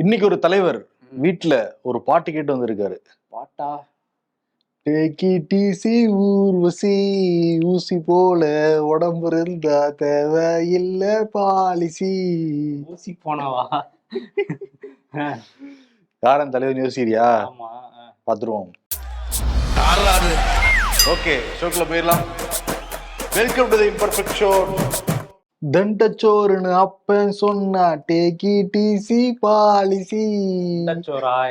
இன்னைக்கு ஒரு தலைவர் வீட்டுல ஒரு பாட்டு கேட்டு வந்திருக்காரு. பாட்டா? டேக்கி டிசி ஊர்வசி ஊசி போல உடம்பு இருந்தா தேவை இல்ல பாலிசி. ஊசி போனவா? யாரன் தலைவர் யோசிக்கிறியா. பாத்துருவோம். ஓகே ஷோக்குள்ள போயிடலாம். Welcome to the imperfect show தண்டச்சோறுன்னு அப்பன் சொன்னா டேக்கி டிசி பாலிசி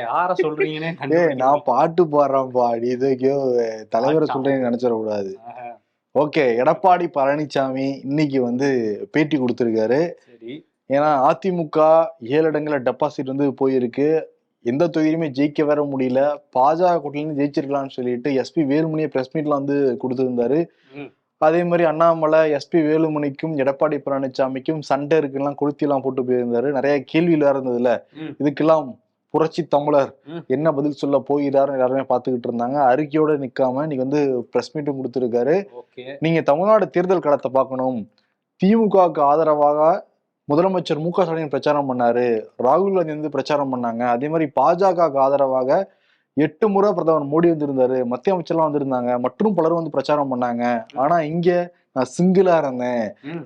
யார சொல்றீங்கன்னே நான் பாட்டு பாடுறேன் பாடி. இதுக்கோ தலைவரை? சொல்றேன்னு நினைச்சிடக்கூடாது. ஆஹா, ஓகே எடப்பாடி பழனிசாமி இன்னைக்கு வந்து பேட்டி கொடுத்திருக்காரு. ஏன்னா அதிமுக ஏழு இடங்கள்ல டெபாசிட் வந்து போயிருக்கு. எந்த தொகுதியுமே ஜெயிக்க வர முடியல. பாஜக கூட்டிலிருந்து ஜெயிச்சிருக்கலாம்னு சொல்லிட்டு எஸ்பி வேலுமணியை பிரஸ் மீட்ல வந்து கொடுத்திருந்தாரு. அதே மாதிரி அண்ணாமலை எஸ்பி வேலுமணிக்கும் எடப்பாடி பழனிசாமிக்கும் சண்டை இருக்குலாம் கொளுத்திலாம் போட்டு போயிருந்தாரு. நிறைய கேள்வியில இருந்ததுல. இதுக்கெல்லாம் புரட்சி தமிழர். என்ன பதில் சொல்ல போகிறாருன்னு எல்லாருமே பார்த்துக்கிட்டு இருந்தாங்க. அறிக்கையோட நிக்காம இன்னைக்கு வந்து பிரஸ் மீட்டும் கொடுத்திருக்காரு. நீங்க தமிழ்நாடு தேர்தல் களத்தை பார்க்கணும். திமுகவுக்கு ஆதரவாக முதலமைச்சர் மு க ஸ்டாலின் பிரச்சாரம் பண்ணாரு. ராகுல் காந்தி வந்து பிரச்சாரம் பண்ணாங்க. அதே மாதிரி பாஜகவுக்கு ஆதரவாக எட்டு முறை பிரதமர் மோடி வந்திருந்தாரு மத்திய அமைச்சர்லாம் வந்திருந்தாங்க மற்றும் பலரும் வந்து பிரச்சாரம் பண்ணாங்க. ஆனா இங்க நான் சிங்கிளா இருந்தேன்.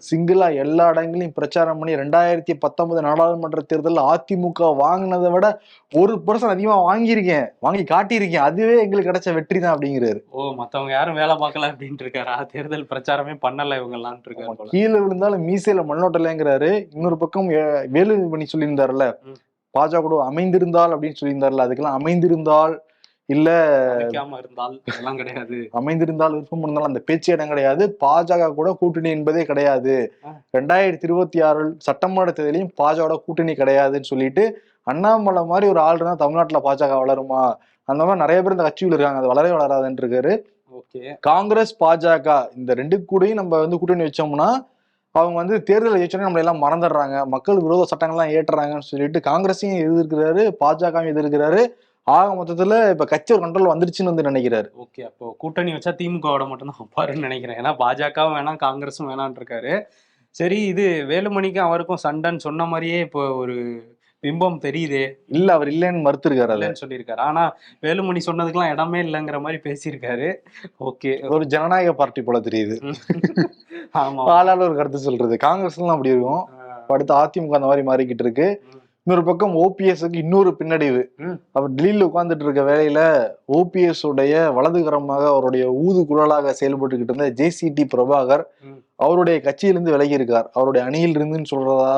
சிங்கிளா எல்லா இடங்களையும் பிரச்சாரம் பண்ணி ரெண்டாயிரத்தி பத்தொன்பது நாடாளுமன்ற தேர்தலில் அதிமுக வாங்கினதை விட ஒரு பர்சன்ட் அதிகமா வாங்கியிருக்கேன். வாங்கி காட்டியிருக்கேன். அதுவே எங்களுக்கு கிடைச்ச வெற்றி தான் அப்படிங்கிறாரு. ஓ மத்தவங்க யாரும் வேலை பார்க்கல அப்படின்ட்டு இருக்காரா? தேர்தல் பிரச்சாரமே பண்ணல இவங்க எல்லாம் இருக்காரு போல. கீழே விழுந்தாலும் மீசையில மண்ணோட்டலைங்கிறாரு இன்னொரு பக்கம் வேலுமணி சொல்லியிருந்தாருல்ல. ம். பாஜக கூட அமைந்திருந்தால் அப்படின்னு சொல்லியிருந்தாருல்ல அதுக்கெல்லாம் அமைந்திருந்தால் இல்ல இருந்தால் அதெல்லாம் கிடையாது. அமைந்திருந்தால் விருப்பம் இருந்தாலும் அந்த பேச்சு இடம் கிடையாது. பாஜக கூட கூட்டணி என்பதே கிடையாது. ரெண்டாயிரத்தி இருபத்தி ஆறு சட்டமன்ற தேர்தலையும் பாஜக கூட்டணி கிடையாதுன்னு சொல்லிட்டு அண்ணாமலை மாதிரி ஒரு ஆள் இருந்தா தமிழ்நாட்டுல பாஜக வளருமா? அந்த மாதிரி நிறைய பேர் இந்த கட்சியில் இருக்காங்க. அது வளரவே வளராதுன்னு இருக்காரு காங்கிரஸ் பாஜக இந்த ரெண்டு கூடயும் நம்ம வந்து கூட்டணி வச்சோம்னா அவங்க வந்து தேர்தல் ஜெயிச்சோடனே நம்மள எல்லாம் மறந்துடுறாங்க. மக்கள் விரோத சட்டங்கள்லாம் ஏற்றுறாங்கன்னு சொல்லிட்டு காங்கிரஸையும் எதிர்க்கிறாரு பாஜகவும் எதிர்க்கிறாரு. ஆக மொத்தத்துல இப்ப கட்சி ஒரு கண்ட்ரோல் வந்துருச்சுன்னு வந்து நினைக்கிறாரு. ஓகே அப்போ கூட்டணி வச்சா திமுகவோட மட்டும் தான் வைப்பாருன்னு நினைக்கிறேன். ஏன்னா பாஜகவும் வேணாம் காங்கிரஸும் வேணாம்னு இருக்காரு. சரி இது வேலுமணிக்கும் அவருக்கும் சண்டைன்னு சொன்ன மாதிரியே இப்போ ஒரு பிம்பம் தெரியுதே. இல்ல அவர் இல்லைன்னு மறுத்திருக்காரு இல்லைன்னு சொல்லியிருக்காரு. ஆனா வேலுமணி சொன்னதுக்கெல்லாம் இடமே இல்லைங்கிற மாதிரி பேசியிருக்காரு. ஓகே. ஒரு ஜனநாயக பார்ட்டி போல தெரியுது. ஆளால ஒரு கருத்து சொல்றது. காங்கிரஸ்லாம் அப்படி இருக்கும். அடுத்து அதிமுக அந்த மாதிரி மாறிக்கிட்டு இருக்கு. இன்னொரு பக்கம் ஓபிஎஸ்க்கு இன்னொரு பின்னடைவு. அவர் டெல்லியில உட்கார்ந்துட்டு இருக்க வேலையில ஓபிஎஸ் உடைய வலதுகரமாக அவருடைய ஊது குழலாக செயல்பட்டுக்கிட்டு இருந்த ஜேசிடி பிரபாகர். அவருடைய கட்சியிலிருந்து விலகி இருக்கார். அவருடைய அணியில் இருந்துன்னு சொல்றதா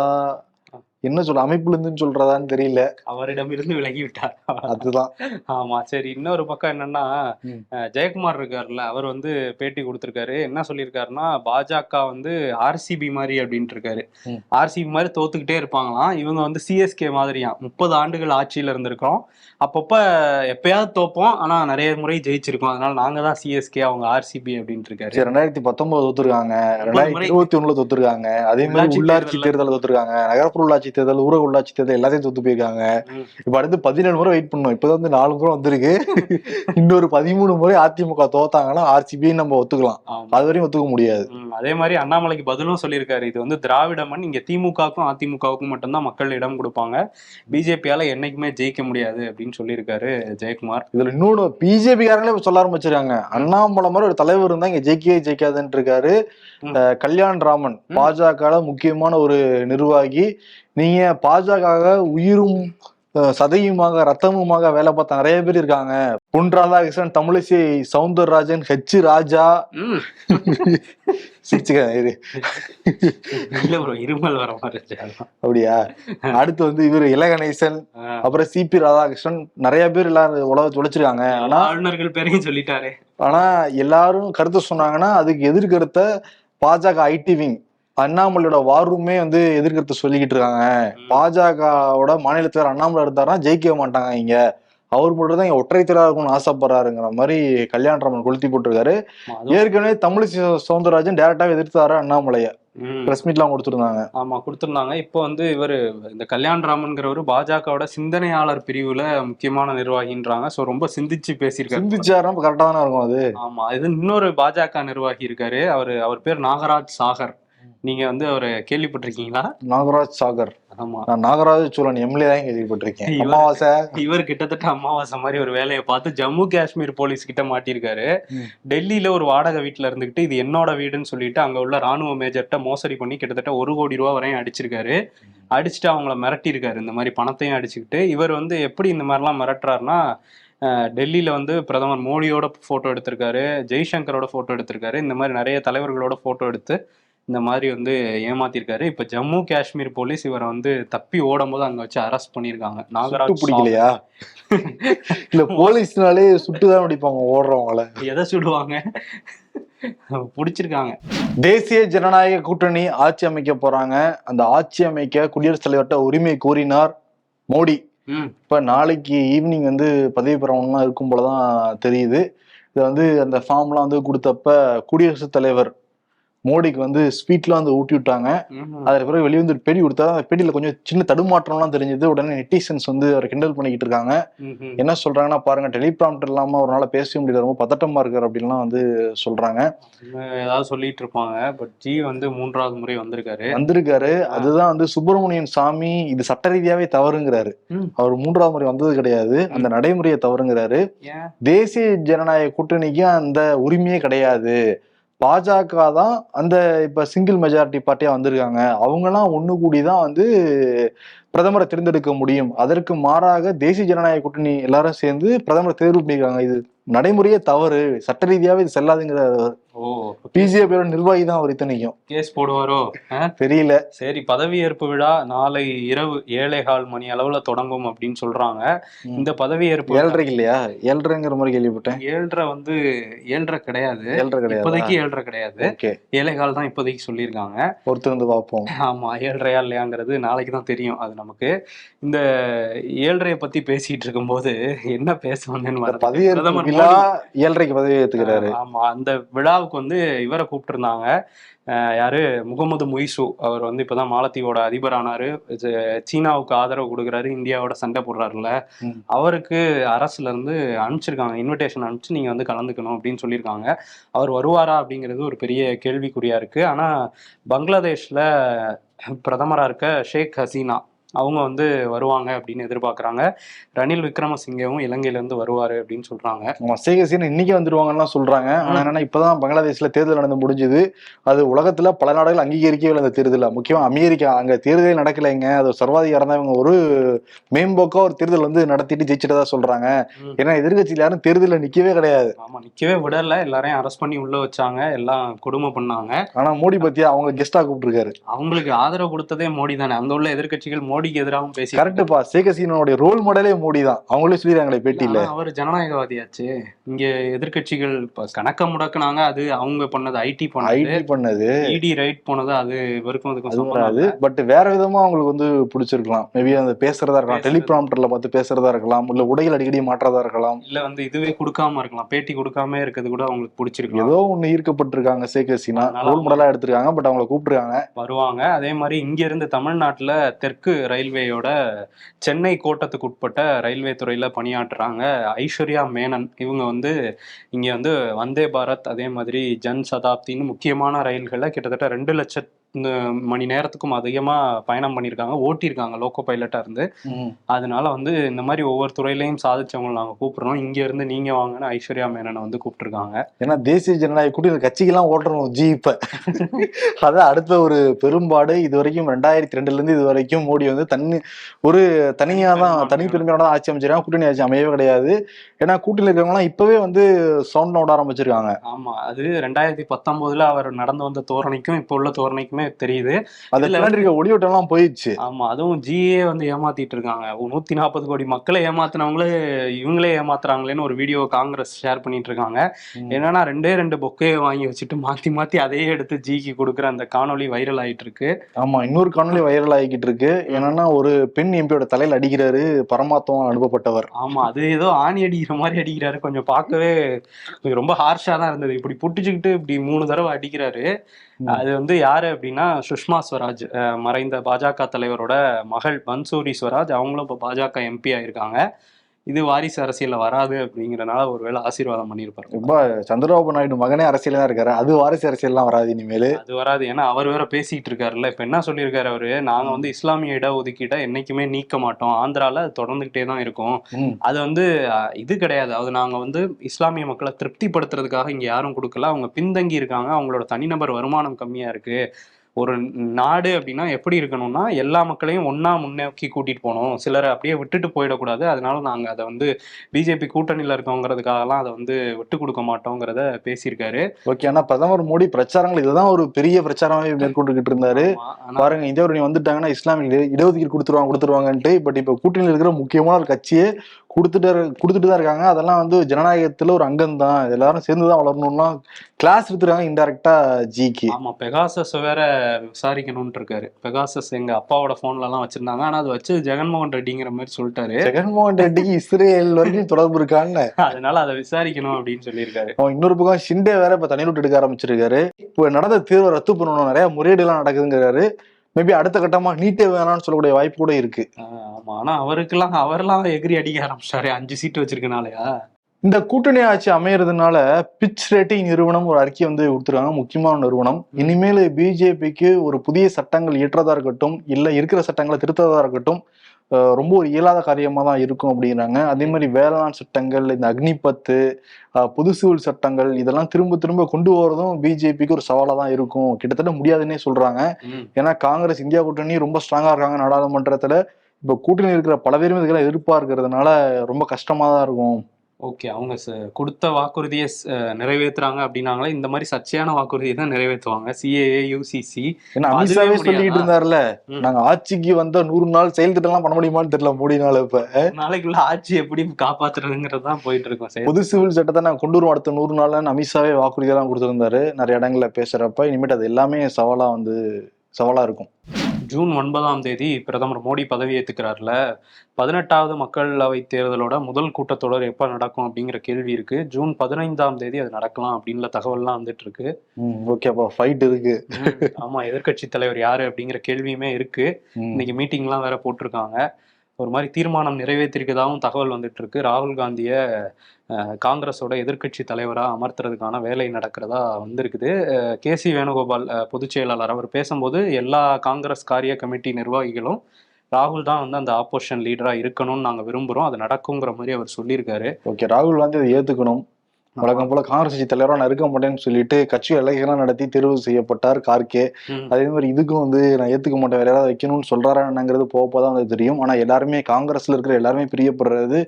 என்ன சொல்ற அமைப்புல இருந்துன்னு சொல்றதான்னு தெரியல. அவரிடம் இருந்து விலகி விட்டார் அதுதான். ஆமா சரி இன்னொரு பக்கம் என்னன்னா ஜெயக்குமார் இருக்காருல்ல அவர் வந்து பேட்டி கொடுத்திருக்காரு. என்ன சொல்லியிருக்காருன்னா பாஜக வந்து ஆர்சிபி மாதிரி அப்படின்ட்டு இருக்காரு. ஆர்சிபி மாதிரி தோத்துக்கிட்டே இருப்பாங்களாம். இவங்க வந்து சிஎஸ்கே மாதிரியா. முப்பது ஆண்டுகள் ஆட்சியில இருந்திருக்கிறோம். அப்பப்ப எப்பயாவது தோப்போம் ஆனா நிறைய முறை ஜெயிச்சிருக்கோம். அதனால நாங்க தான் சிஎஸ்கே அவங்க ஆர்சிபி அப்படின்ட்டு இருக்காரு. ரெண்டாயிரத்தி பத்தொன்பது தோத்துருக்காங்க. ரெண்டாயிரத்தி. இருபத்தி ஒண்ணுல தோத்துருக்காங்க. அதே மாதிரி உள்ளாட்சி தேர்தல்ல. தேர்தல் தோத்துருக்காங்க. நகர்ப்புற உள்ளாட்சி தேர்தல் ஊரக உள்ளாட்சி தேர்தல் எல்லாத்தையும் தோத்து போயிருக்காங்க. இப்ப அடுத்து பதினேழு முறை வெயிட் பண்ணோம் இப்பதான் வந்து நாலு முறை வந்திருக்கு. இன்னொரு பதிமூணு முறை அதிமுக தோத்தாங்கன்னா ஆர்சிபி நம்ம ஒத்துக்கலாம். அது வரையும் ஒத்துக்க முடியாது. அதே மாதிரி அண்ணாமலைக்கு பதிலும் சொல்லியிருக்காரு. இது வந்து திராவிட மண் இங்க திமுகவுக்கும் அதிமுகவுக்கும் மட்டும்தான் மக்கள் இடம் கொடுப்பாங்க. பிஜேபியால என்னைக்குமே ஜெயிக்க முடியாது அப்படின்னு சொல்லியிருக்காரு ஜெயக்குமார். இதுல இன்னொன்னு பிஜேபி காரங்களே இப்ப சொல்ல ஆரம்பிச்சிருக்காங்க. அண்ணாமலை மாதிரி ஒரு தலைவர் இருந்தா இங்க ஜெயிக்கவே ஜெயிக்காதுன்னு இருக்காரு. கல்யாண் ராமன். பாஜக முக்கியமான ஒரு நிர்வாகி. நீங்க பாஜக உயிரும் சதையுமாக ரத்தமுமாக வேலை பார்த்த நிறைய பேர் இருக்காங்க. பொன் ராதாகிருஷ்ணன் தமிழிசை சவுந்தரராஜன் ஹெச் ராஜா. ம், சிரிச்சுக்க இரு. இல்ல bro, இருமல் வர மாதிரி இருந்துச்சு அதான். அப்படியா? அடுத்து வந்து இவரு இலகணேசன் அப்புறம் சிபி ராதாகிருஷ்ணன் நிறைய பேர் எல்லாரும் உலகத்தை உழைச்சிருக்காங்க. ஆனா ஆளுநர்கள் பேரையும் சொல்லிட்டாரே. ஆனா எல்லாரும் கருத்து சொன்னாங்கன்னா அதுக்கு எதிர்கருத்த பாஜக ஐடி விங் அண்ணாமலையோட வார்ரூமே வந்து எதிர்கருத்து சொல்லிக்கிட்டு இருக்காங்க. பாஜகவோட மாநிலத்தில் அண்ணாமலை இருந்தாருன்னா ஜெயிக்கவே மாட்டாங்க இங்க. அவர் மட்டும் தான் இங்க ஒற்றைத்தராக இருக்கணும்னு ஆசைப்படுறாருங்கிற மாதிரி கல்யாணராமன் கொளுத்தி போட்டிருக்காரு. ஏற்கனவே தமிழிசை சவுந்தரராஜன் டேரக்டாவே எதிர்த்தாரு அண்ணாமலைய. பிரஸ் மீட்லாம் கொடுத்துருந்தாங்க. ஆமா கொடுத்திருந்தாங்க. இப்போ வந்து இவரு இந்த கல்யாண் ராமன்கிறவரு பாஜகவோட சிந்தனையாளர் பிரிவுல முக்கியமான நிர்வாகின்றாங்க. சோ ரொம்ப சிந்திச்சு பேசியிருக்காரு. சிந்திச்சாருன்னா கரெக்டா தானே இருக்கும் அது. ஆமா இது இன்னொரு பாஜக நிர்வாகி இருக்காரு. அவரு அவர் பேர் நாகராஜ் சாகர். நீங்க வந்து அவரை கேள்விப்பட்டிருக்கீங்களா? நாகராஜ் சாகர். ஆமா. நான் நாகராஜ சோழன் எம்எல்ஏ தான் கேள்விப்பட்டிருக்கேன். அமாவாசை. இவர் கிட்டத்தட்ட அமாவாசை மாதிரி ஒரு வேலையை பார்த்து ஜம்மு காஷ்மீர் போலீஸ் கிட்ட மாட்டியிருக்காரு. டெல்லியில ஒரு வாடகை வீட்டுல இருந்துகிட்டு இது என்னோட வீடுன்னு சொல்லிட்டு அங்க உள்ள ராணுவ மேஜர்கிட்ட மோசடி பண்ணி கிட்டத்தட்ட ஒரு கோடி ரூபா வரையும் அடிச்சிருக்காரு. அடிச்சுட்டு அவங்கள மிரட்டியிருக்காரு. இந்த மாதிரி பணத்தையும் அடிச்சுக்கிட்டு இவர் வந்து எப்படி இந்த மாதிரிலாம் மிரட்டுறாருன்னா டெல்லியில வந்து பிரதமர் மோடியோட போட்டோ எடுத்திருக்காரு ஜெய்சங்கரோட போட்டோ எடுத்திருக்காரு. இந்த மாதிரி நிறைய தலைவர்களோட போட்டோ எடுத்து இந்த மாதிரி வந்து ஏமாத்திருக்காரு. இப்ப ஜம்மு காஷ்மீர் போலீஸ் இவரை வந்து தப்பி ஓடும் போது அங்க வச்சு அரெஸ்ட் பண்ணிருக்காங்க நாகராஜ் பிடிக்கலையா? இல்ல போலீஸ்னாலே சுட்டுதான் பிடிப்பாங்க ஓடுறவங்கள. எதை சுடுவாங்க? பிடிச்சிருக்காங்க. தேசிய ஜனநாயக கூட்டணி ஆட்சி அமைக்க போறாங்க. அந்த ஆட்சி அமைக்க குடியரசுத் தலைவர்கிட்ட உரிமை கோரினார் மோடி. இப்ப நாளைக்கு ஈவினிங் வந்து பதவி பிரமாணம்லாம் இருக்கும் போலதான் தெரியுது. இதை வந்து அந்த ஃபார்ம்லாம் வந்து கொடுத்தப்ப குடியரசுத் தலைவர் மோடிக்கு வந்து ஸ்வீட்லாம் வந்து ஊட்டி விட்டாங்க. அதற்கு பிறகு வெளியே வந்து பேடி கொடுத்தா அந்த பேடியில கொஞ்சம் சின்ன தடுமாற்றம்லாம் தெரிஞ்சது. உடனே நெட்டிசன்ஸ் வந்து அவரை கிண்டல் பண்ணிக்கிட்டு இருக்காங்க. என்ன சொல்றாங்கன்னா பாருங்க டெலிபிராம்டர் இல்லாம ஒரு நாள் பேசவே முடியல. ரொம்ப பதட்டமா இருக்காரு அப்படின்லாம் வந்து சொல்றாங்க. ஏதாவது சொல்லிட்டு இருப்பாங்க. பட் ஜி வந்து மூன்றாவது முறை வந்திருக்காரு. வந்திருக்காரு. அதுதான் வந்து சுப்பிரமணியன் சாமி இது சட்ட ரீதியாவே தவறுங்கிறாரு. அவர் மூன்றாவது முறை வந்தது கிடையாது. அந்த நடைமுறையை தவறுங்கிறாரு. தேசிய ஜனநாயக கூட்டணிக்கு அந்த உரிமையே கிடையாது. பாஜக தான் அந்த இப்ப சிங்கிள் மெஜாரிட்டி பார்ட்டியா வந்திருக்காங்க. அவங்கலாம் ஒண்ணு கூடி தான் வந்து பிரதமரை தேர்ந்தெடுக்க முடியும். அதற்கு மாறாக தேசிய ஜனநாயக கூட்டணி எல்லாரும் சேர்ந்து பிரதமரை தேர்வு பண்ணிருக்காங்க இது நடைமுறையே தவறு. சட்ட ரீதியாவே இது செல்லாதுங்கிற ஓ பிஜேபியோட நிர்வாகி தான் அவர் இத்தனைக்கும். கேஸ் போடுவாரோ? தெரியல. சரி பதவியேற்பு விழா நாளை இரவு ஏழை கால் மணி அளவுல தொடங்கும் அப்படின்னு சொல்றாங்க. இந்த பதவியேற்பு விழா ஏழ்ரைக்கு இல்லையா? ஏழ்ரைங்கிற மாதிரி கேள்விப்பட்டேன். ஏழ்ரை வந்து ஏழ்ரை கிடையாது. ஏழ்ரை கிடையாது. இப்போதைக்கு ஏழ்ரை கிடையாது. ஏழை கால் தான் இப்போதைக்கு சொல்லியிருக்காங்க. பொறுத்து வந்து பார்ப்போம். ஆமா ஏழ்றையா இல்லையாங்கிறது நாளைக்கு தான் தெரியும் அது நமக்கு. இந்த ஏழ்றையை பத்தி பேசிட்டு இருக்கும்போது என்ன பேச வந்தேன்னு. பதவியேற்பு பிரதமர் விழா ஏழ்ரைக்கு பதவி ஏத்துக்கிறாரு. ஆமா அந்த விழாவுக்கு வந்து இவரை கூப்பிட்டிருந்தாங்க. யாரு? முகமது முய்சு. அவர் வந்து இப்பதான் மாலத்தீவோட அதிபர் ஆனாரு இது சீனாவுக்கு ஆதரவு கொடுக்குறாரு. இந்தியாவோட சண்டை போடுறாருல்ல. ம். அவருக்கு அரசுல இருந்து அனுப்பிச்சிருக்காங்க. இன்விடேஷன் அனுப்பிச்சு நீங்க வந்து கலந்துக்கணும் அப்படின்னு சொல்லியிருக்காங்க. அவர் வருவாரா அப்படிங்கிறது ஒரு பெரிய கேள்விக்குறியா இருக்கு. ஆனா பங்களாதேஷ்ல பிரதமரா இருக்க ஷேக் ஹசீனா. அவங்க வந்து வருவாங்க அப்படின்னு எதிர்பார்க்கறாங்க. ரணில் விக்ரமசிங்கவும் இலங்கையில இருந்து வருவாரு அப்படின்னு சொல்றாங்க. ஆமா ஷேக் ஹசீனா இன்னைக்கு வந்துருவாங்கன்னு சொல்றாங்க. ஆனா என்னன்னா இப்பதான் பங்களாதேஷ்ல தேர்தல் நடந்து முடிஞ்சது. அது உலகத்துல பல நாடுகள் அங்கீகரிக்கவே இல்லை அந்த தேர்தல. முக்கியமா அமெரிக்கா அங்க தேர்தலே நடக்கலைங்க அது சர்வாதிகாரம் தான். இவங்க ஒரு மேம்போக்கா ஒரு தேர்தல் வந்து நடத்திட்டு ஜெயிச்சிட்டதா சொல்றாங்க. ம். ஏன்னா எதிர்கட்சியில யாரும் தேர்தல்ல நிக்கவே கிடையாது. ஆமா நிக்கவே விடல. எல்லாரையும் அரெஸ்ட் பண்ணி உள்ள வச்சாங்க. எல்லாம் கொடுமை பண்ணாங்க. ஆனா மோடி பத்தியா அவங்க கெஸ்டா கூப்பிட்டுருக்காரு. அவங்களுக்கு ஆதரவு கொடுத்ததே மோடி தானே. அங்க உள்ள எதிர்க்கட்சிகள் மோடிக்கு எதிராகவும் பேசி கரெக்டுப்பா ஷேக் ஹசீனாவுடைய ரோல் மாடலே மோடி தான் அவங்களே சொல்லிடுறாங்களே பேட்டியில அவர் ஜனநாயகவாதியாச்சு. இங்க எதிர்க்கட்சிகள் இப்ப கணக்க முடக்குனாங்க அது அவங்க பண்ணது ஐடி பண்ணது. ஐடி பண்ணது. இடி ரைட் போனது அது இவருக்கும் அதுக்கும். பட் வேற விதமா அவங்களுக்கு வந்து பிடிச்சிருக்கலாம். மேபி அந்த பேசுறதா இருக்கலாம். டெலிபிராம்டர்ல பார்த்து பேசுறதா இருக்கலாம். இல்ல உடைகள் அடிக்கடி மாற்றதா இருக்கலாம். இல்ல வந்து இதுவே கொடுக்காம இருக்கலாம். பேட்டி கொடுக்காம இருக்கிறது கூட அவங்களுக்கு பிடிச்சிருக்கலாம். ஏதோ ஒண்ணு ஈர்க்கப்பட்டிருக்காங்க அதனால ரோல் மாடலா எடுத்திருக்காங்க பட் அவங்கள கூப்பிட்டுருக்காங்க. வருவாங்க. அதே மாதிரி இங்க இருந்து தமிழ்நாட்டுல தெற்கு ரயில்வேயோட சென்னை கோட்டத்துக்கு உட்பட்ட ரயில்வே துறையில் பணியாற்றுறாங்க ஐஸ்வர்யா மேனன். இவங்க வந்து இங்கே வந்து வந்தே பாரத் அதே மாதிரி ஜன் சதாப்தின்னு முக்கியமான ரயில்களை கிட்டத்தட்ட ரெண்டு லட்சம் மணி நேரத்துக்கும் அதிகமா பயணம் பண்ணியிருக்காங்க. ஓட்டியிருக்காங்க லோக்கோ பைலட்டா இருந்து. அதனால வந்து இந்த மாதிரி ஒவ்வொரு துறையிலையும் சாதிச்சவங்களை நாங்க கூப்பிடுறோம். இங்க இருந்து நீங்க வாங்கன்னு ஐஸ்வர்யா மேனனை வந்து கூப்பிட்டுருக்காங்க. ஏன்னா தேசிய ஜனநாயக கூட்டணி கட்சிக்கெல்லாம் ஓட்டணும் ஜி இப்ப. அதான் அடுத்த ஒரு பெரும்பாடு. இது வரைக்கும் ரெண்டாயிரத்தி ரெண்டுல இருந்து இது வரைக்கும் மோடி வந்து தனி ஒரு தனியா தான் தனி பெருமையோட ஆட்சி அமைச்சிருக்காங்க கூட்டணி ஆட்சி அமையவே கிடையாது. ஏன்னா கூட்டணியில் இருக்கிறவங்க எல்லாம் இப்பவே வந்து சவுண்ட் நோட ஆரம்பிச்சிருக்காங்க. ஆமா அது ரெண்டாயிரத்தி பத்தொன்பதுல அவர் நடந்து வந்த தோரணைக்கும் இப்போ உள்ள தோரணைக்குமே தெரியுது. அது இதுல பின்னாடி இருக்க ஒளியோட்டம் எல்லாம் போயிடுச்சு. ஆமா அதுவும் ஜிஏ வந்து ஏமாத்திட்டு இருக்காங்க. நூத்தி நாற்பது கோடி மக்களை ஏமாத்தினவங்களே இவங்களே ஏமாத்துறாங்களேன்னு ஒரு வீடியோ காங்கிரஸ் ஷேர் பண்ணிட்டு இருக்காங்க. என்னன்னா ரெண்டே ரெண்டு பொக்கையை வாங்கி வச்சுட்டு மாத்தி மாத்தி அதையே எடுத்து ஜிக்கு கொடுக்குற அந்த காணொளி வைரல் ஆயிட்டு இருக்கு. ஆமா இன்னொரு காணொலி வைரல் ஆகிக்கிட்டு இருக்கு. என்னன்னா ஒரு பெண் எம்பியோட தலையில அடிக்கிறாரு பரமாத்மா அனுப்பப்பட்டவர். ஆமா அது ஏதோ ஆணி அடிக்கிற மாதிரி அடிக்கிறாரு. கொஞ்சம் பார்க்கவே ரொம்ப ஹார்ஷா தான் இருந்தது. இப்படி புட்டிச்சுக்கிட்டு இப்படி மூணு தடவை அடிக்கிறாரு. அது வந்து யாரு அப்படின்னா சுஷ்மா ஸ்வராஜ். மறைந்த பாஜக தலைவரோட மகள் பன்சூரி ஸ்வராஜ். அவங்களும் இப்போ பாஜக எம்பி ஆயிருக்காங்க. இது வாரிசு அரசியல்ல வராது அப்படிங்கறனால ஒருவேளை ஆசீர்வாதம் பண்ணியிருப்பாரு ரொம்ப சந்திரபாபு நாயுடு மகனே அரசியல் தான் இருக்காரு. அது வாரிசு அரசியல்லாம் வராது இனிமேல். அது வராது. ஏன்னா அவர் வேற பேசிட்டு இருக்காருல்ல. இப்ப என்ன சொல்லியிருக்காரு அவரு? நாங்க வந்து இஸ்லாமிய இட ஒதுக்கீட்டை என்னைக்குமே நீக்க மாட்டோம். ஆந்திரால தொடர்ந்துகிட்டே தான் இருக்கும். அது வந்து இது கிடையாது. அது நாங்க வந்து இஸ்லாமிய மக்களை திருப்திப்படுத்துறதுக்காக இங்க யாரும் கொடுக்கல. அவங்க பின்தங்கி இருக்காங்க. அவங்களோட தனிநபர் வருமானம் கம்மியா இருக்கு. ஒரு நாடு அப்படின்னா எப்படி இருக்கணும்னா எல்லா மக்களையும் ஒண்ணா முன்னோக்கி கூட்டிட்டு போகணும். சிலரை அப்படியே விட்டுட்டு போயிடக்கூடாது. அதனால நாங்க அதை வந்து பிஜேபி கூட்டணியில இருக்கோங்கிறதுக்காகலாம் அதை வந்து விட்டு கொடுக்க மாட்டோங்கிறத பேசியிருக்காரு. ஓகே ஆனா பிரதமர் மோடி பிரச்சாரங்கள் இதுதான் ஒரு பெரிய பிரச்சாரமாவே மேற்கொண்டுகிட்டு இருந்தாரு. பாருங்க இந்தியா கூட்டணி வந்துட்டாங்கன்னா இஸ்லாமிய இடஒதுக்கீடு கொடுத்துருவாங்க கொடுத்துருவாங்கன்ட்டு பட் இப்ப கூட்டணியில் இருக்கிற முக்கியமான ஒரு கட்சியே கொடுத்துட்டு கொடுத்துட்டு தான் இருக்காங்க. அதெல்லாம் வந்து ஜனநாயகத்துல ஒரு அங்கம் தான். எல்லாரும் சேர்ந்து தான் வளரணும்னா கிளாஸ் எடுத்துருக்காங்க இன்டெரக்டா ஜிக்கு ஆமா பெகாசஸ் வேற விசாரிக்கணும்னு இருக்காரு. பெகாசஸ் எங்க அப்பாவோட போன்ல எல்லாம் வச்சிருந்தாங்க. ஆனா அது வச்சு ஜெகன்மோகன் ரெட்டிங்கிற மாதிரி சொல்லிட்டாரு. ஜெகன்மோகன் ரெட்டிக்கு இஸ்ரேல் வரைக்கும் தொடர்பு இருக்கான்னு. அதனால அதை விசாரிக்கணும் அப்படின்னு சொல்லியிருக்காரு. அவன் இன்னொரு பக்கம் ஷிண்டே வேற இப்ப தனி எடுக்க ஆரம்பிச்சிருக்காரு. இப்போ நடந்த தீர்வை ரத்து பண்ணணும். நிறைய முறையீடு எல்லாம் நடக்குதுங்கிறாரு. மேபி அடுத்த கட்டமா நீட்டே வேணாம்னு சொல்லக்கூடிய வாய்ப்பு கூட இருக்கு. ஆமா. ஆனா அவருக்கெல்லாம் அவரெல்லாம் எகிரி அடிக்க ஆரம்பிச்சிட்டாரு அஞ்சு சீட்டு வச்சிருக்கனாலயா இந்த கூட்டணி ஆட்சி அமையறதுனால பிச் ரேட்டிங் நிறுவனம் ஒரு அறிக்கை வந்து கொடுத்துருக்காங்க. முக்கியமான நிறுவனம். இனிமேல் பிஜேபிக்கு ஒரு புதிய சட்டங்கள் இயற்றதா இருக்கட்டும் இல்ல இருக்கிற சட்டங்களை திருத்ததா இருக்கட்டும் ரொம்ப ஒரு இயலாத காரியமா தான் இருக்கும் அப்படிங்கிறாங்க அதே மாதிரி வேளாண் சட்டங்கள் இந்த அக்னிபத்து பொது சிவில் சட்டங்கள் இதெல்லாம் திரும்ப திரும்ப கொண்டு வரதும் பிஜேபிக்கு ஒரு சவாலா தான் இருக்கும். கிட்டத்தட்ட முடியாதுன்னே சொல்றாங்க. ஏன்னா காங்கிரஸ் இந்தியா கூட்டணி ரொம்ப ஸ்ட்ராங்கா இருக்காங்க நாடாளுமன்றத்துல. இப்ப கூட்டணி இருக்கிற பல பேருமே இதுக்கெல்லாம் எதிர்பார்க்கறதுனால ரொம்ப கஷ்டமா தான் இருக்கும். ஓகே அவங்க கொடுத்த வாக்குறுதியை நிறைவேத்துறாங்க அப்படின்னாங்களே? இந்த மாதிரி சர்ச்சையான வாக்குறுதியை தான் நிறைவேற்றுவாங்க. சிஏஏ யூசிசி ஏன்னா அமித்ஷாவே? சொல்லிட்டு இருந்தாருல. நாங்க ஆட்சிக்கு வந்த நூறு நாள் செயல் திட்டம் எல்லாம் பண்ண முடியுமான்னு தெரியல மோடினால இப்ப. நாளைக்குள்ள ஆட்சி எப்படி காப்பாத்துறதுங்கிறது தான் போயிட்டு இருக்கும் செயல். பொது சிவில் சட்டத்தை நான் கொண்டு வருவோம் அடுத்த நூறு நாள்ல அமித்ஷாவே வாக்குறுதி எல்லாம் கொடுத்திருந்தாரு. நிறைய இடங்கள்ல பேசுறப்ப இனிமேட்டு அது எல்லாமே சவாலா வந்து சவாலா இருக்கும். ஜூன் ஒன்பதாம் தேதி பிரதமர் மோடி பதவி ஏத்துக்கிறாருல. பதினெட்டாவது மக்களவை தேர்தலோட முதல் கூட்டத்தொடர் எப்ப நடக்கும் அப்படிங்கிற கேள்வி இருக்கு. ஜூன் பதினைந்தாம் தேதி அது நடக்கலாம் அப்படிங்கிற தகவல்லாம் வந்துட்டு இருக்கு. ஓகே அப்ப ஃபைட் இருக்கு. ஆமா எதிர்க்கட்சி தலைவர் யாரு அப்படிங்கிற கேள்வியுமே இருக்கு. இன்னைக்கு மீட்டிங்லாம் வேற போட்டிருக்காங்க. ஒரு மாதிரி தீர்மானம் நிறைவேற்றிருக்கதாகவும் தகவல் வந்துட்டு இருக்கு ராகுல் காந்திய காங்கிரஸோட எதிர்க்கட்சி தலைவராக அமர்த்துறதுக்கான வேலை நடக்கிறதா வந்திருக்குது. கே சி வேணுகோபால் பொதுச்செயலாளர் பொதுச் செயலாளர் அவர் பேசும்போது எல்லா காங்கிரஸ் காரிய கமிட்டி நிர்வாகிகளும் ராகுல் தான் வந்து அந்த ஆப்போசிஷன் லீடரா இருக்கணும்னு நாங்க விரும்புறோம். அது நடக்குங்கிற மாதிரி அவர் சொல்லியிருக்காரு. ஓகே ராகுல் காந்தி அதை ஏத்துக்கணும். வழக்கம் போல காங்கிரஸ் கட்சி தலைவரா நான் இருக்க மாட்டேன்னு சொல்லிட்டு கட்சி எல்லைகள்லாம் நடத்தி தேர்வு செய்யப்பட்டார் கார்கே. அதே மாதிரி இதுக்கும் வந்து நான் ஏத்துக்க மாட்டேன். வேற யாராவது வைக்கணும்னு சொல்றாராங்கிறது போக போக தான் வந்து தெரியும். ஆனா எல்லாருமே காங்கிரஸ்ல இருக்கிற எல்லாருமே பிரியப்படுறது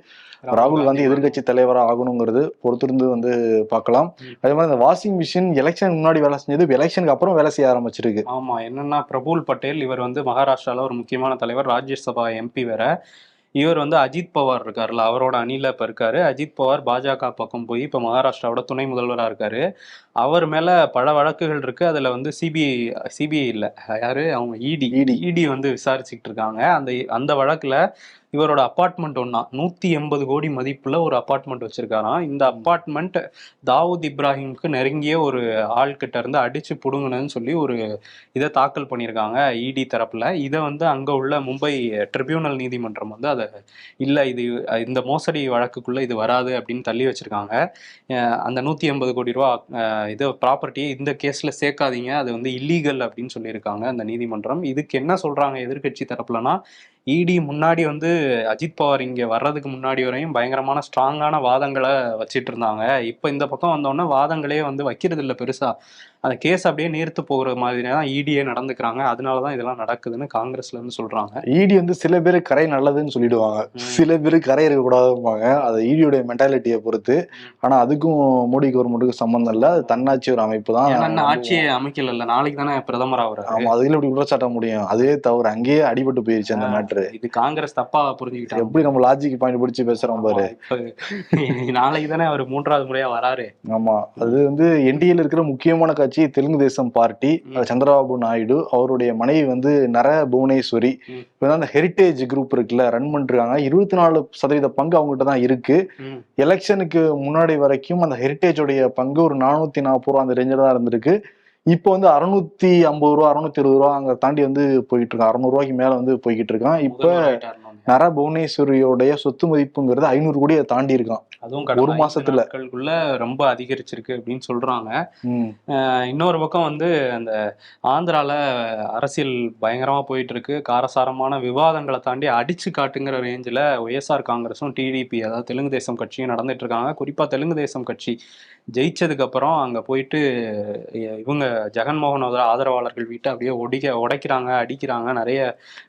ராகுல் காந்தி எதிர்க்கட்சி தலைவரா ஆகணுங்கிறது பொறுத்திருந்து வந்து பார்க்கலாம். அதே மாதிரி இந்த வாஷிங் மிஷின் எலெக்ஷன் முன்னாடி வேலை செஞ்சது எலெக்ஷனுக்கு அப்புறம் வேலை செய்ய ஆரம்பிச்சிருக்கு. ஆமா. என்னன்னா பிரபுல் பட்டேல் இவர் வந்து மகாராஷ்டிரால ஒரு முக்கியமான தலைவர் ராஜ்யசபா எம்பி வேற. இவர் வந்து அஜித் பவார் இருக்காருல்ல அவரோட அணியில் இப்போ இருக்காரு. அஜித் பவார் பாஜக பக்கம் போய் இப்போ மகாராஷ்டிராவோட துணை முதல்வராக இருக்காரு. அவர் மேல பல வழக்குகள் இருக்கு. அதுல வந்து சிபிஐ சிபிஐ இல்ல. யாரு? அவங்க இடி ED. இடி வந்து விசாரிச்சுக்கிட்டு இருக்காங்க. அந்த அந்த வழக்குல இவரோட அப்பார்ட்மெண்ட் ஒன்னா? நூத்தி எண்பது கோடி மதிப்புல ஒரு அப்பார்ட்மெண்ட் வச்சிருக்காராம். இந்த அப்பார்ட்மெண்ட் தாவூத் இப்ராஹிம்க்கு நெருங்கிய ஒரு ஆள் கிட்ட இருந்து அடிச்சு புடுங்கணும்னு சொல்லி ஒரு இதை தாக்கல் பண்ணியிருக்காங்க இடி தரப்புல. இதை வந்து அங்க உள்ள மும்பை ட்ரிபியூனல் நீதிமன்றம் வந்து அதை இல்ல இது இந்த மோசடி வழக்குக்குள்ள இது வராது அப்படின்னு தள்ளி வச்சிருக்காங்க. அந்த நூத்தி எண்பது கோடி ரூபா இது ப்ராப்பர்ட்டியை இந்த கேஸில் சேர்க்காதீங்க. அது வந்து இல்லீகல் அப்படின்னு சொல்லியிருக்காங்க அந்த நீதிமன்றம். இதுக்கு என்ன சொல்கிறாங்க எதிர்க்கட்சி தரப்புலனா இடி முன்னாடி வந்து அஜித் பவார் இங்க வர்றதுக்கு முன்னாடி வரையும் பயங்கரமான ஸ்ட்ராங்கான வாதங்களை வச்சிட்டு இருந்தாங்க. இப்போ இந்த பக்கம் வந்தோடனே வாதங்களே வந்து வைக்கிறது இல்ல பெருசா. அந்த கேஸ் அப்படியே நீர்த்து போகிற மாதிரி தான் இடியே நடந்துக்கிறாங்க. அதனால தான் இதெல்லாம் நடக்குதுன்னு காங்கிரஸ்ல இருந்து சொல்றாங்க. இடி வந்து சில பேர் கரை நல்லதுன்னு சொல்லிடுவாங்க. சில பேர் கரை இருக்கக்கூடாதும்பாங்க. அது ஈடியோட மென்டாலிட்டியை பொறுத்து. ஆனா அதுக்கும் மோடி கவர்மெண்ட்டுக்கும் சம்பந்தம் இல்ல. அது தன்னாட்சி ஒரு அமைப்பு தான். ஆட்சியை அமைக்கல நாளைக்கு தானே பிரதமர் ஆகுறாரு. ஆமா அதுல இப்படி குற்றச்சாட்ட முடியும்? அதுவே தவறு அங்கேயே அடிபட்டு போயிருச்சு அந்த ஆ. மேட்ரு இது காங்கிரஸ் தப்பா புரிஞ்சுக்கிட்டாங்க. எப்படி நம்ம லாஜிக் பாயிண்ட் பிடிச்சு பேசுறோம் பாரு. நாளைக்கு தானே அவர் மூன்றாவது முறையா வராரு. ஆமா. அது வந்து என்டிஏல இருக்கிற முக்கியமான கட்சி தெலுங்கு தேசம் பார்ட்டி. சந்திரபாபு நாயுடு. அவருடைய மனைவி வந்து நர புவனேஸ்வரி. இப்போ அந்த ஹெரிட்டேஜ் குரூப் இருக்குல்ல ரன் பண்ணிருக்காங்க. இருபத்தி நாலு சதவீத பங்கு அவங்ககிட்ட தான் இருக்கு. எலெக்ஷனுக்கு முன்னாடி வரைக்கும் அந்த ஹெரிட்டேஜோடைய பங்கு ஒரு நானூத்தி நாற்பது ரூபா அந்த ரேஞ்சில் தான் இருந்திருக்கு. இப்போ வந்து அறுநூத்தி ஐம்பது ரூபா அறுநூத்தி இருபது ரூபா அங்க தாண்டி வந்து போயிட்டு இருக்கான். அறுநூறு ரூபாய்க்கு மேல வந்து போயிட்டு இருக்கான். இப்ப நர புவனேஸ்வரியோடைய சொத்து மதிப்புங்கிறது ஐநூறு கோடியை தாண்டி இருக்கான். அதுவும் ஒரு மாசத்துல. ரொம்ப அதிகரிச்சிருக்கு அப்படின்னு சொல்றாங்க. இன்னொரு பக்கம் வந்து அந்த ஆந்திரால அரசியல் பயங்கரமா போயிட்டு இருக்கு காரசாரமான விவாதங்களை தாண்டி அடிச்சு காட்டுங்கிற ரேஞ்சில் ஒய்எஸ்ஆர் காங்கிரஸும் டிடிபி அதாவது தெலுங்கு தேசம் கட்சியும் நடந்துட்டு இருக்காங்க. குறிப்பா தெலுங்கு தேசம் கட்சி. ஜெயிச்சதுக்கு அப்புறம் அங்க போயிட்டு இவங்க ஜெகன்மோகனோட ஆதரவாளர்கள் வீட்டை அப்படியே ஒடிக்க உடைக்கிறாங்க அடிக்கிறாங்க. நிறைய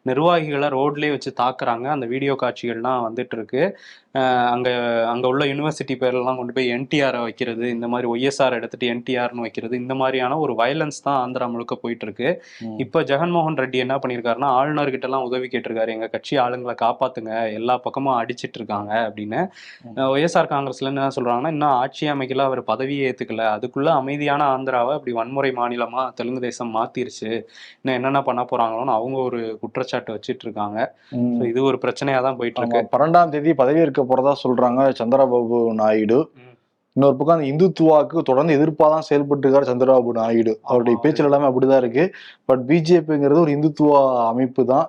நிர்வாகிகளை ரோட்லயே வச்சு தாக்குறாங்க. அந்த வீடியோ காட்சிகள்லாம் வந்துட்டு இருக்கு அஹ் அங்க அங்க உள்ள யூனிவர்சிட்டி பேர்லாம் கொண்டு போய் என்டிஆர் வைக்கிறது இந்த மாதிரி ஒய்எஸ்ஆர் எடுத்துட்டு என்டிஆர்னு வைக்கிறது இந்த மாதிரியான ஒரு வயலன்ஸ் தான் ஆந்திரா முழுக்க போயிட்டு இருக்கு ம். இப்ப ஜெகன்மோகன் ரெட்டி என்ன பண்ணியிருக்காருன்னா ஆளுநர்கிட்ட எல்லாம் உதவி கேட்டிருக்காரு. எங்க கட்சி ஆளுங்களை காப்பாத்துங்க. எல்லா பக்கமும் அடிச்சிட்டு இருக்காங்க. அப்படின்னு. ஒய்எஸ்ஆர் காங்கிரஸ்ல என்ன சொல்றாங்கன்னா இன்னும் ஆட்சி அமைக்கல. அவர் பதவியே ஏத்துக்கல. அதுக்குள்ள அமைதியான ஆந்திராவை அப்படி வன்முறை மாநிலமா தெலுங்கு தேசம் மாத்திருச்சு. இன்னும் என்னென்ன பண்ண போறாங்களோன்னு அவங்க ஒரு குற்றச்சாட்டு வச்சிட்டு இருக்காங்க இது ஒரு பிரச்சனையா தான் போயிட்டு இருக்கு பன்னெண்டாம் தேதி பதவியேற்க போறதா சொல்றாங்க சந்திரபாபு நாயுடு. இன்னொரு பக்கம் அந்த இந்துத்துவாக்கு தொடர்ந்து எதிர்ப்பா தான் செயல்பட்டு இருக்காரு சந்திரபாபு நாயுடு. அவருடைய. பேச்சுல எல்லாமே அப்படிதான் இருக்கு. பட் பிஜேபிங்கிறது ஒரு இந்துத்துவா அமைப்பு தான்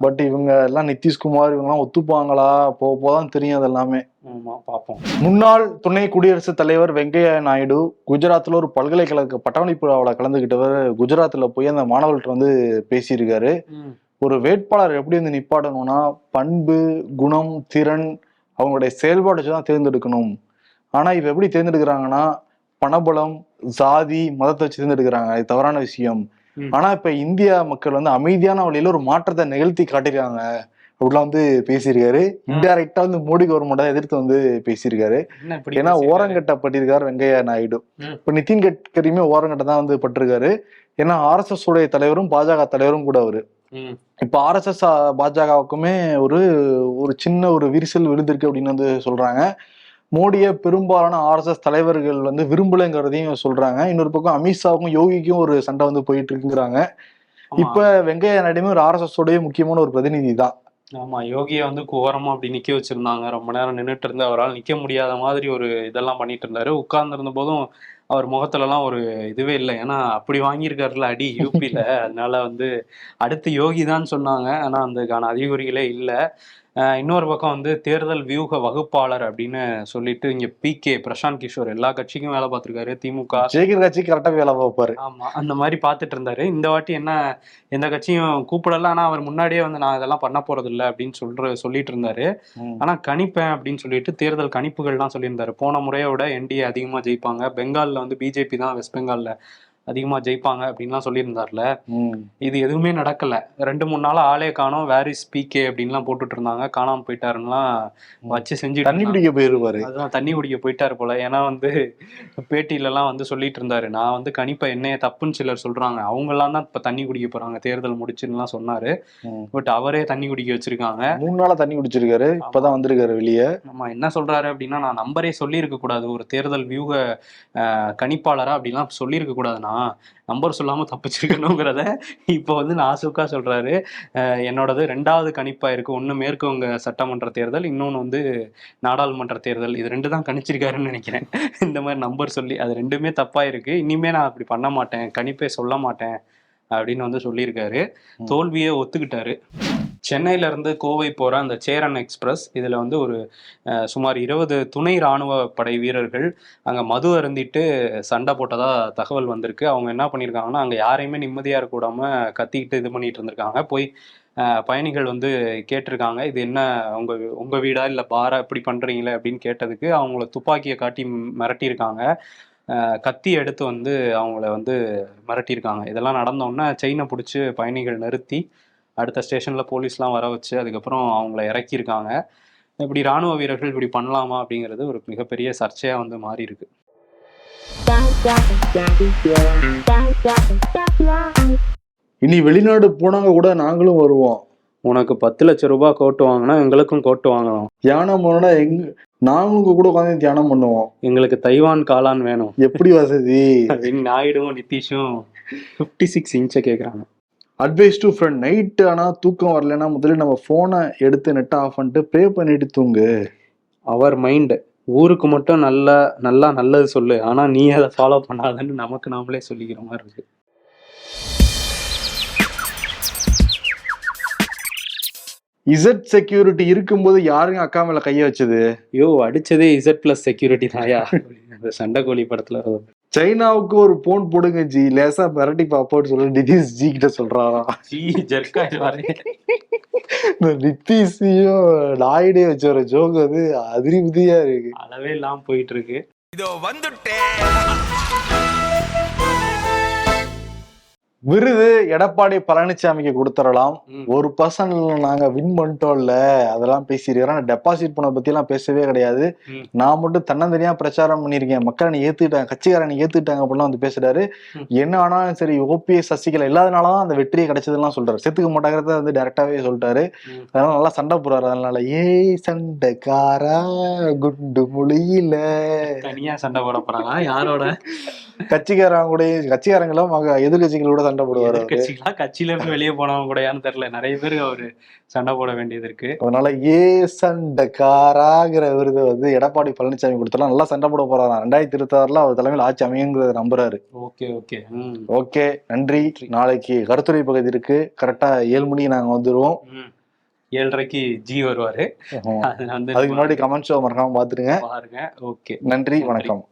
பட் இவங்க எல்லாம் நிதிஷ்குமார் இவங்க எல்லாம் ஒத்துப்பாங்களா? போக போதான் தெரியும் அது எல்லாமே. ஆமா பாப்போம். முன்னாள் துணை குடியரசுத் தலைவர் வெங்கையா நாயுடு குஜராத்ல ஒரு பல்கலைக்கழக பட்டமளிப்பு விழாவில் கலந்துகிட்டவர் குஜராத்ல போய் அந்த மாணவர்கள்ட்ட வந்து பேசியிருக்காரு. ஒரு வேட்பாளர் எப்படி வந்து நிப்பாடணும்னா பண்பு குணம் திறன் அவங்களுடைய செயல்பாடு தான் தேர்ந்தெடுக்கணும். ஆனா இப்ப எப்படி தேர்ந்தெடுக்கிறாங்கன்னா பணபலம் ஜாதி மதத்தை வச்சு தேர்ந்தெடுக்கிறாங்க. அது தவறான விஷயம். ஆனா இப்ப இந்தியா மக்கள் வந்து அமைதியான வழியில ஒரு மாற்றத்தை நிகழ்த்தி காட்டியிருக்காங்க. அப்படிலாம் வந்து பேசியிருக்காரு. இன்டைரக்டா வந்து மோடி கவர்மெண்ட்டை எதிர்த்து வந்து பேசியிருக்காரு. ஏன்னா பேசியிருக்காரு? ஓரங்கட்டப்பட்டிருக்காரு வெங்கையா நாயுடு. இப்ப நிதின் கட்கரியுமே ஓரங்கட்ட தான் வந்து பட்டிருக்காரு. ஏன்னா ஆர்எஸ்எஸ் உடைய தலைவரும் பாஜக தலைவரும் கூட அவரு. இப்ப ஆர்எஸ்எஸ் பாஜகவுக்குமே ஒரு ஒரு சின்ன ஒரு விரிசல் விழுந்திருக்கு அப்படின்னு வந்து சொல்றாங்க. மோடியை பெரும்பாலான ஆர்எஸ்எஸ் தலைவர்கள் வந்து விரும்பலைங்கிறதையும் சொல்றாங்க. இன்னொரு பக்கம் அமித்ஷாவுக்கும் யோகிக்கும் ஒரு சண்டை வந்து போயிட்டு இருக்குங்கிறாங்க. இப்ப வெங்கையா நாயுடுமே ஒரு ஆர்எஸ்எஸ் உடைய முக்கியமான ஒரு பிரதிநிதி தான். ஆமா யோகியை வந்து ஓரமா அப்படி நிக்க வச்சிருந்தாங்க. ரொம்ப நேரம் நின்னுட்டு இருந்து அவரால் நிக்க முடியாத மாதிரி ஒரு இதெல்லாம் பண்ணிட்டு இருந்தாரு. உட்கார்ந்து இருந்த போதும் அவர் முகத்துல எல்லாம் ஒரு இதுவே இல்லை. ஏன்னா அப்படி வாங்கியிருக்காருல அடி யூபியில அதனால வந்து அடுத்து யோகி தான் சொன்னாங்க. ஆனா அதுக்கான அறிகுறிகளே இல்லை. இன்னொரு பக்கம் வந்து தேர்தல் வியூக வகுப்பாளர் அப்படின்னு சொல்லிட்டு இங்க பி கே பிரசாந்த் கிஷோர் எல்லா கட்சிக்கும் வேலை பார்த்திருக்காரு திமுக. ஜெயிக்கிற கட்சி கரெக்டா வேலை பார்ப்பாரு. ஆமா அந்த மாதிரி பார்த்துட்டு இருந்தாரு. இந்த வாட்டி என்ன எந்த கட்சியும் கூப்பிடல ஆனா அவர் முன்னாடியே வந்து நான் இதெல்லாம் பண்ண போறது இல்ல அப்படின்னு சொல்ற சொல்லிட்டு இருந்தாரு. ஆனா கணிப்பேன் அப்படின்னு சொல்லிட்டு தேர்தல் கணிப்புகள்லாம் சொல்லியிருந்தாரு. போன முறையை விட என்டிஏ அதிகமா ஜெயிப்பாங்க. பெங்கால்ல வந்து பிஜேபி தான் வெஸ்ட் பெங்கால்ல அதிகமா ஜெயிப்பாங்க அப்படின்லாம் சொல்லியிருந்தார்ல. இது எதுவுமே நடக்கல. ரெண்டு மூணு நாள் ஆளே காணோம். வேரிஸ் பிகே அப்படின்லாம் போட்டுட்டு இருந்தாங்க காணாம போயிட்டாருன்னுலாம் வச்சு செஞ்சுட்டு தண்ணி. குடிக்க போயிருவாரு. அதுதான் தண்ணி குடிக்க போயிட்டாரு போல. ஏன்னா வந்து பேட்டியில எல்லாம் வந்து சொல்லிட்டு இருந்தாரு நான் வந்து கணிப்பை என்னைய தப்புன்னு சிலர் சொல்றாங்க. அவங்க எல்லாம் தான் இப்ப தண்ணி குடிக்க போறாங்க. தேர்தல் முடிச்சுன்னுலாம் சொன்னாரு. பட் அவரே தண்ணி குடிக்க வச்சிருக்காங்க. மூணு நாளா தண்ணி குடிச்சிருக்காரு. இப்பதான் வந்திருக்காரு வெளியே. நம்ம என்ன சொல்றாரு அப்படின்னா நான் நம்பரே சொல்லியிருக்க கூடாது. ஒரு தேர்தல் வியூக கணிப்பாளரா அப்படிலாம் சொல்லியிருக்க கூடாதுண்ணா. நம்பர் சொல்லாம தப்பிச்சிருக்கணுங்கிறத இப்போ வந்து நாசுக்கா சொல்றாரு. அஹ், என்னோடது ரெண்டாவது கணிப்பா இருக்கு. ஒண்ணு மேற்கு வங்க சட்டமன்ற தேர்தல் இன்னொன்னு வந்து நாடாளுமன்ற தேர்தல். இது ரெண்டு தான் கணிச்சிருக்காருன்னு நினைக்கிறேன். இந்த மாதிரி நம்பர் சொல்லி அது ரெண்டுமே தப்பா இருக்கு. இனிமே நான் அப்படி பண்ண மாட்டேன். கணிப்பே சொல்ல மாட்டேன் அப்படின்னு வந்து சொல்லியிருக்காரு. தோல்வியை ஒத்துக்கிட்டாரு. சென்னையில இருந்து கோவை போற அந்த சேரன் எக்ஸ்பிரஸ் இதுல வந்து ஒரு சுமார் இருபது துணை ராணுவ படை வீரர்கள் அங்க மது அருந்திட்டு சண்டை போட்டதா தகவல் வந்திருக்கு. அவங்க என்ன பண்ணியிருக்காங்கன்னா அங்க யாரையுமே நிம்மதியா இருக்க கத்திக்கிட்டு இது பண்ணிட்டு இருந்திருக்காங்க. போய் பயணிகள் வந்து கேட்டிருக்காங்க இது என்ன உங்க உங்க வீடா? இல்ல பாரா? இப்படி பண்றீங்களே? அப்படின்னு கேட்டதுக்கு அவங்கள துப்பாக்கியை காட்டி மிரட்டியிருக்காங்க. கத்தி எடுத்து வந்து அவங்கள வந்து மிரட்டியிருக்காங்க. இதெல்லாம் நடந்தோடனே செயினை பிடிச்சி பயணிகள் நிறுத்தி அடுத்த ஸ்டேஷன்ல போலீஸ்லாம் வர வச்சு அதுக்கப்புறம் அவங்கள இறக்கியிருக்காங்க. இப்படி ராணுவ வீரர்கள் இப்படி பண்ணலாமா அப்படிங்கிறது ஒரு மிகப்பெரிய சர்ச்சையா வந்து மாறி இருக்கு. இனி வெளிநாடு போனாங்க கூட நாங்களும் வருவோம். உனக்கு பத்து லட்சம் ரூபாய் கோட்டு வாங்கினா எங்களுக்கும் கோட்டு வாங்கணும் தியானம் பண்ணா எங்க நாங்களும் கூட உட்காந்து தியானம் பண்ணுவோம். எங்களுக்கு தைவான் காளான் வேணும். எப்படி வசதி? நாயுடுவும் நிதிஷும் ஃபிஃப்டி சிக்ஸ் இன்ச்சை கேட்குறாங்க அட்வைஸ் டு ஃப்ரெண்ட் நைட் ஆனா தூக்கம் வரலைன்னா முதல்ல நம்ம போனை எடுத்து நெட் ஆஃப் பண்ணிட்டு ப்ரே பண்ணிட்டு தூங்கு. அவர் மைண்ட் ஊருக்கு மட்டும் நல்லா நல்லா நல்லது சொல்லு. ஆனா நீ அதை ஃபாலோ பண்ணாதன்னு நமக்கு நாமளே சொல்லிக்கிற மாதிரி இருக்கு. இசட் செக்யூரிட்டி இருக்கும்போது யாருங்க அக்கா மேல கைய வச்சது? ஐயோ அடிச்சதே இசட் பிளஸ் செக்யூரிட்டி தாயா அந்த சண்டைக்கோழி படத்துல. வரும். சைனாவுக்கு ஒரு போன் போடுங்க ஜி. லேசா மிரட்டி பாப்போன்னு சொல்லி நிதிஷ் ஜி கிட்ட சொல்றாராம் சீ ஜெர்க்காயிடுவாரு இந்த நிதிஷையும் நாயுடே வச்ச ஒரு ஜோக் வந்து அதிரிபதியா இருக்கு. அளவே இல்லாம போயிட்டு இருக்கு. விருது எடப்பாடி பழனிசாமிக்கு கொடுத்துடலாம். ஒரு பர்சன்ட் நாங்க வின் பண்ணிட்டோம்ல அதெல்லாம் பேசியிருக்கிறோம் டெபாசிட் பண்ண பத்தி எல்லாம் பேசவே கிடையாது. நான் மட்டும் தன்னந்தனியா பிரச்சாரம் பண்ணியிருக்கேன். மக்கள் நீ ஏத்துக்கிட்டாங்க கட்சிக்காரன் ஏத்துக்கிட்டாங்க அப்படிலாம் வந்து பேசுறாரு. என்ன ஆனாலும் சரி ஓபிஎஸ் சசிகலா இல்லாதனாலதான் அந்த வெற்றியை கிடைச்சதுலாம் சொல்றாரு. செத்துக்க மாட்டாங்கிறத வந்து டைரக்டாவே சொல்லிட்டாரு. அதனால நல்லா சண்டை போடுறாரு. அதனால ஏய் சண்டைக்காரா குண்டு மொழியில தனியா சண்டை போட போறாங்களா? யாரோட? கட்சிக்காரங்க கூட கட்சிக்காரங்களும் எதிர்கட்சிகளோட சண்டை போடுவாரு. கட்சிகளா கட்சியில இருந்து வெளியே போனவங்க கூடயான்னு தெரியல. நிறைய பேர் அவரு சண்டை போட வேண்டியது இருக்கு. அதனால ஏ சண்டைக்காராங்கிற விருது வந்து எடப்பாடி பழனிசாமி கொடுத்தலாம் நல்லா சண்டை போட போறாராம். ரெண்டாயிரத்தி இருபத்தி ஆறுல அவர் தலைமையில் ஆட்சி அமையுங்கிறத நம்புறாரு. Okay okay. ஓகே நன்றி. நாளைக்கு கருத்துரை பகுதி இருக்கு. கரெக்டா ஏழு மணிக்கு நாங்க வந்துருவோம். ஏழரைக்கு ஜி வருவாரு. அதுக்கு முன்னாடி கமெண்ட் ஷோ மறக்காம பாத்துருங்க பாருங்க. ஓகே. நன்றி. வணக்கம்.